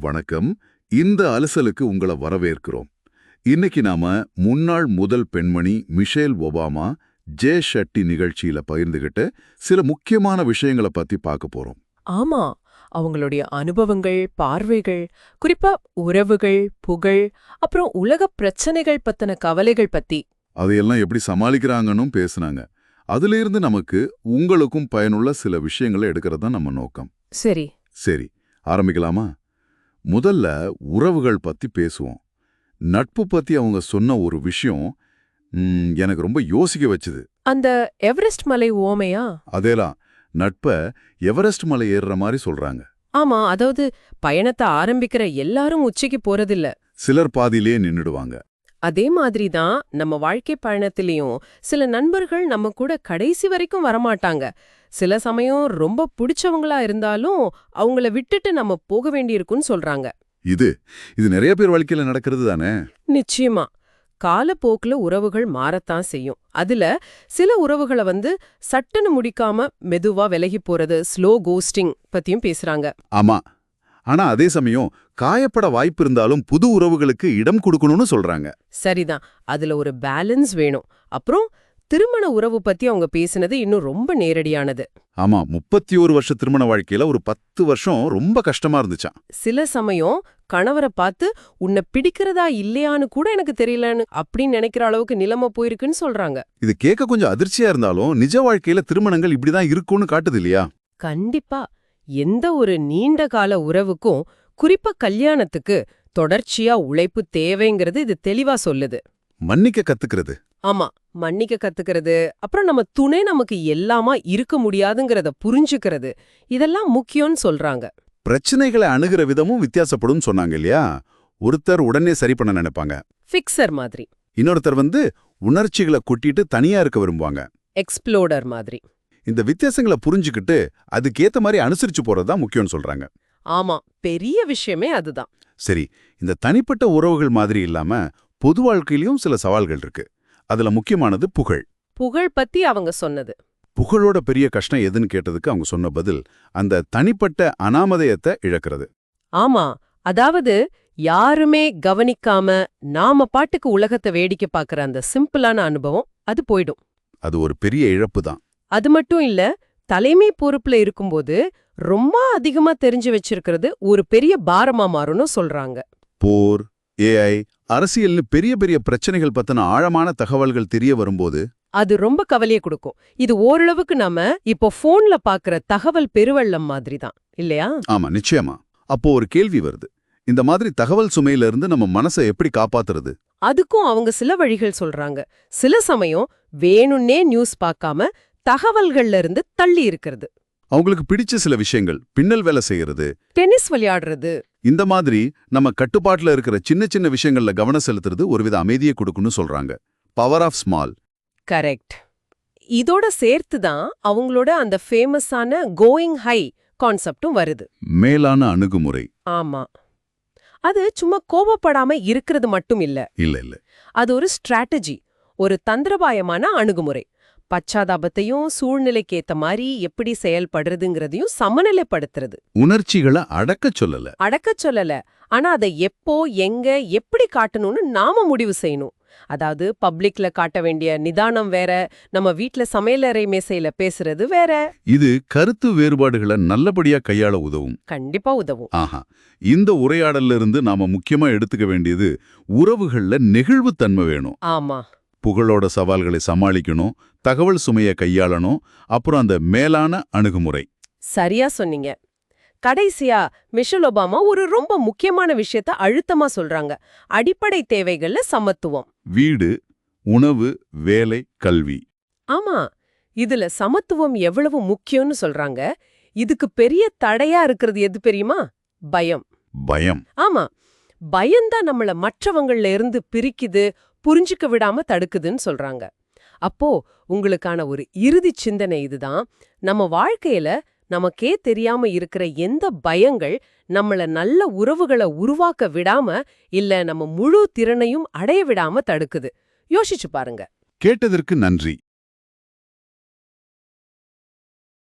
வணக்கம். இந்த அலசலுக்கு உங்களை வரவேற்கிறோம். இன்னைக்கு நாம முன்னாள் முதல் பெண்மணி மிஷேல் ஒபாமா ஜே ஷட்டி நிகழ்ச்சியில பகிர்ந்துகிட்ட சில முக்கியமான விஷயங்களை பத்தி பார்க்க போறோம். ஆமா அவங்களுடைய அனுபவங்கள் பார்வைகள் குறிப்பா உறவுகள் புகழ் அப்புறம் உலக பிரச்சனைகள் பத்தின கவலைகள் பத்தி. அதையெல்லாம் எப்படி சமாளிக்கிறாங்கன்னு பேசுனாங்க. அதுல இருந்து நமக்கு உங்களுக்கும் பயனுள்ள சில விஷயங்களை எடுக்கிறது தான் நம்ம நோக்கம். சரி. சரி ஆரம்பிக்கலாமா? முதல்ல உறவுகள் பத்தி பேசுவோம். நட்பு பத்தி அவங்க சொன்ன ஒரு விஷயம் ம், எனக்கு ரொம்ப யோசிக்க வச்சுது. அந்த எவரெஸ்ட் மலை ஓமையா? அதேலாம் நட்ப எவரெஸ்ட் மலை ஏறுற மாதிரி சொல்றாங்க. ஆமா அதாவது பயணத்தை ஆரம்பிக்கிற எல்லாரும் உச்சிக்கு போறதில்ல. சிலர் பாதியிலே நின்னுடுவாங்க. அதே மாதிரி தான் நம்ம வாழ்க்கை பயணத்திலயும் சில நண்பர்கள் நம்ம கூட கடைசி வரைக்கும் வரமாட்டாங்க. சில சமயம் ரொம்ப பிடிச்சவங்களா இருந்தாலும் அவங்கள விட்டுட்டு நம்ம போக வேண்டியிருக்குன்னு சொல்றாங்க. இது இது நிறைய பேர் வாழ்க்கையில நடக்கிறது தானே? நிச்சயமா. காலப்போக்குல உறவுகள் மாறத்தான் செய்யும். அதுல சில உறவுகளை வந்து சட்டுன்னு முடிக்காம மெதுவா விலகி போறது ஸ்லோ கோஸ்டிங் பத்தியும் பேசுறாங்க. ஆமா. ஆனா அதே சமயம் காயப்பட வாய்ப்பு இருந்தாலும் புது உறவுகளுக்கு இடம் கொடுக்கணும்னு சொல்றாங்க. சரிதான். அதுல ஒரு பேலன்ஸ் வேணும். அப்புறம் திருமண உறவு பத்தி அவங்க பேசினது இன்னும் ரொம்ப நேரடியானது. ஆமா முப்பத்தி ஒரு வருஷ திருமண வாழ்க்கையில ஒரு பத்து வருஷம் ரொம்ப கஷ்டமா இருந்துச்சாம். சில சமயம் கணவரை பார்த்து உன்னை பிடிக்கிறதா இல்லையான்னு கூட எனக்கு தெரியலன்னு அப்படின்னு நினைக்கிற அளவுக்கு நிலைமை போயிருக்குன்னு சொல்றாங்க. இது கேட்க கொஞ்சம் அதிர்ச்சியா இருந்தாலும் நிஜ வாழ்க்கையில திருமணங்கள் இப்படிதான் இருக்கும்னு காட்டுது இல்லையா? கண்டிப்பா. எந்த ஒரு நீண்ட கால உறவுக்கும் குறிப்பா கல்யாணத்துக்கு தொடர்ச்சியா உழைப்பு தேவைங்கிறது இது தெளிவா சொல்லுது. மன்னிக்க கத்துக்கிறது. ஆமா மன்னிக்க கத்துக்கிறது. அப்புறம் நம்ம துணை நமக்கு எல்லாமா இருக்க முடியாதுங்கிறத புரிஞ்சுக்கிறது. இதெல்லாம் முக்கியம்னு சொல்றாங்க. பிரச்சனைகளை அணுகிற விதமும் வித்தியாசப்படும் சொன்னாங்க இல்லையா? ஒருத்தர் உடனே சரி பண்ண நினைப்பாங்க. ஃபிக்சர் மாதிரி. இன்னொருத்தர் வந்து உணர்ச்சிகளை கொட்டிட்டு தனியா இருக்க விரும்புவாங்க. எக்ஸ்ப்ளோடர் மாதிரி. இந்த வித்தியாசங்களை புரிஞ்சுக்கிட்டு அதுக்கேத்த மாதிரி அனுசரிச்சு போறது தான் முக்கியம்னு சொல்றாங்க. ஆமா பெரிய விஷயமே அதுதான். சரி இந்த தனிப்பட்ட உறவுகள் மாதிரி இல்லாம பொது வாழ்க்கையிலயும் சில சவால்கள் இருக்கு. அதுல முக்கியமானது புகழ். புகழ் பத்தி அவங்க சொன்னது. புகழோட பெரிய கஷ்டம் எதுன்னு கேட்டதுக்கு அவங்க சொன்ன பதில் அந்த தனிப்பட்ட அனாமதயத்தை இழக்கிறது. ஆமா அதாவது யாருமே கவனிக்காம நாம பாட்டுக்கு உலகத்தை வேடிக்கை பார்க்கற அந்த சிம்பிளான அனுபவம் அது போயிடும். அது ஒரு பெரிய இழப்பு தான். அது மட்டும் இல்ல தலைமை பொறுப்புல இருக்கும்போது ரொம்ப அதிகமா தெரிஞ்சு வச்சிருக்கிறது ஒரு பெரிய பாரமா மாறும்னு சொல்றாங்க. போர் ஏஐ அரசியல்னு பெரிய பெரிய பிரச்சனைகள் பத்தின ஆழமான தகவல்கள் தெரிய வரும்போது அது ரொம்ப கவலையை கொடுக்கும். இது ஓரளவுக்கு நாம இப்போ போன்ல பாக்குற தகவல் பெருவெள்ளம் மாதிரி தான் இல்லையா? ஆமா நிச்சயமா. அப்போ ஒரு கேள்வி வருது. இந்த மாதிரி தகவல் சுமையில இருந்து நம்ம மனசை எப்படி காப்பாத்துறது? அதுக்கும் அவங்க சில வழிகள் சொல்றாங்க. சில சமயம் வேணும்னே நியூஸ் பார்க்காம தகவல்கள்ல இருந்து தள்ளி இருக்கிறது. அவங்களுக்கு பிடிச்ச சில விஷயங்கள் பின்னல் வேலை செய்யறது. டென்னிஸ் விளையாடுறது. இந்த மாதிரி நம்ம கட்டுப்பாட்டுல இருக்கிற சின்ன சின்ன விஷயங்கள்ல கவனம் செலுத்துறது ஒருவித அமைதியை கொடுக்குன்னு சொல்றாங்க. பவர் ஆஃப் ஸ்மால் கரெக்ட் இதோட சேர்த்து தான் அவங்களோட அந்த ஃபேமஸான கோயிங் ஹை கான்செப்டும் வருது. மேலான அணுகுமுறை. ஆமா. அது சும்மா கோபப்படாம இருக்கிறது மட்டும் இல்ல. இல்ல இல்ல. அது ஒரு ஸ்ட்ராட்டஜி ஒரு தந்திரபாயமான அணுகுமுறை. பச்சாதாபத்தையும் சூழ்நிலைக்கேத்த மாதிரி எப்படி செயல்படுறதுங்கிறதையும் சமநிலைப்படுத்துறது. உணர்ச்சிகளை அடக்கச் சொல்லல. அடக்கச் சொல்லல. ஆனா அதை எப்போ எங்க எப்படி காட்டணும்னு நாம முடிவு செய்யணும். அதாவது பப்ளிக்ல காட்ட வேண்டிய நிதானம் வேற நம்ம வீட்ல சமையலறை மேசையில பேசுறது வேற. இது கருத்து வேறுபாடுகளை நல்லபடியா கையாள உதவும். கண்டிப்பா உதவும். ஆஹா. இந்த உரையாடல்ல இருந்து நாம முக்கியமா எடுத்துக்க வேண்டியது உறவுகள்ல நெகிழ்வுத்தன்மை வேணும். ஆமா. புகழோட சவால்களை சமாளிக்கணும் தகவல் சுமையை கையாளணும் அப்புறம் அந்த மேலான அணுகுமுறை. சரியா சொன்னீங்க. கடைசியா மிஷல் ஒபாமா ஒரு ரொம்ப முக்கியமான விஷயத்த அழுத்தமா சொல்றாங்க. அடிப்படை தேவைகள்ல சமத்துவம். வீடு உணவு வேலை கல்வி. ஆமா இதுல சமத்துவம் எவ்வளவு முக்கியம்னு சொல்றாங்க. இதுக்கு பெரிய தடையா இருக்கிறது எது தெரியுமா? பயம். பயம். ஆமா பயம்தான் நம்மள மற்றவங்கள்ல இருந்து பிரிக்குது புரிஞ்சுக்க விடாம தடுக்குதுன்னு சொல்றாங்க. அப்போ உங்களுக்கான ஒரு இறுதி சிந்தனை இதுதான். நம்ம வாழ்க்கையில நமக்கே தெரியாம இருக்கிற எந்த பயங்கள் நம்மள நல்ல உறவுகளை உருவாக்க விடாம இல்ல நம்ம முழு திறனையும் அடைய விடாம தடுக்குது. யோசிச்சு பாருங்க. கேட்டதற்கு நன்றி.